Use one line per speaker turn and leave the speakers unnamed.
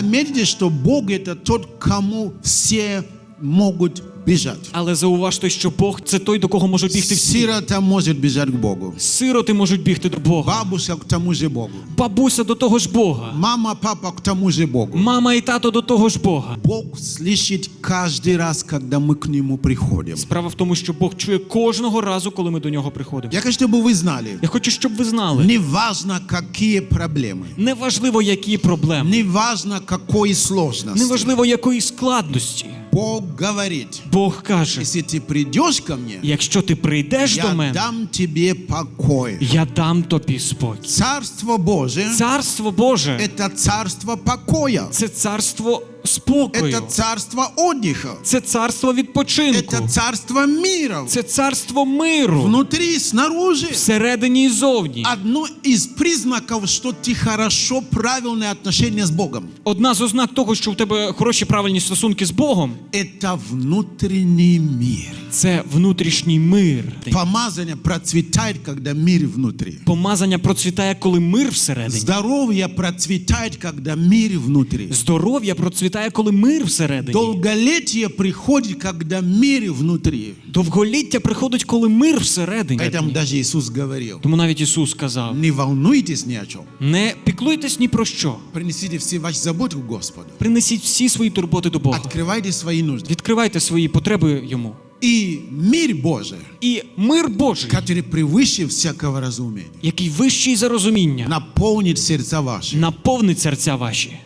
Заметьте, что Бог это тот, кому все могут бежать.
Але зауважте, що Бог це той, до кого можуть бігти всі.
Сирота может бежать к Богу.
Сироти можуть бігти до Бога.
Бабушка к тому же Богу.
Бабуся до того ж Бога.
Мама, папа к тому же Богу.
Мама і тато до того ж Бога.
Бог слышит каждый раз, когда мы к Нему приходим.
Справа в тому, що Бог чує кожного разу, коли ми до нього приходимо.
Я хочу, чтобы вы знали,
Я хочу, щоб ви знали.
неважно, какие проблемы,
Неважливо, які проблеми,
неважно, какой сложности,
неважливо, якої складності.
Бог говорит,
Бог каже:
если ты придешь ко мне,
якщо ти прийдеш до
я
мене,
дам тебе покой.
я дам тобі спокій.
Царство Божие
Царство Боже –
это царство покоя,
це царство спокою,
это царство отдыха,
це царство відпочинку,
это царство мира.
це царство миру
Внутри, снаружи.
всередині і зовні.
Одно из признаков, что ты хорошо, правильные отношения с Богом,
Одна з ознак того, що в тебе хороші правильні стосунки з Богом,
это внутренний мир.
це внутрішній мир.
Помазание процветает, когда мир внутри.
Помазання процвітає, коли мир всередині.
Здоровье процветает, когда мир внутри.
Здоров'я процвітає, коли мир всередині.
Долголетие приходит, когда мир внутри.
Довголіття приходить, коли мир всередині.
Поэтому даже Иисус говорил,
Тому навіть Ісус сказав:
не волнуйтесь ни о чем.
не піклуйтесь ні про що.
Принесите все ваши заботы к Господу.
Принесіть всі свої турботи до Бога.
Открывайте свои нужды.
Відкривайте свої потреби йому.
И мир Божий,
І мир Божий,
который превыше всякого разумения,
який вищий за розуміння,
наповнить сердца ваши.
наповнить серця ваші.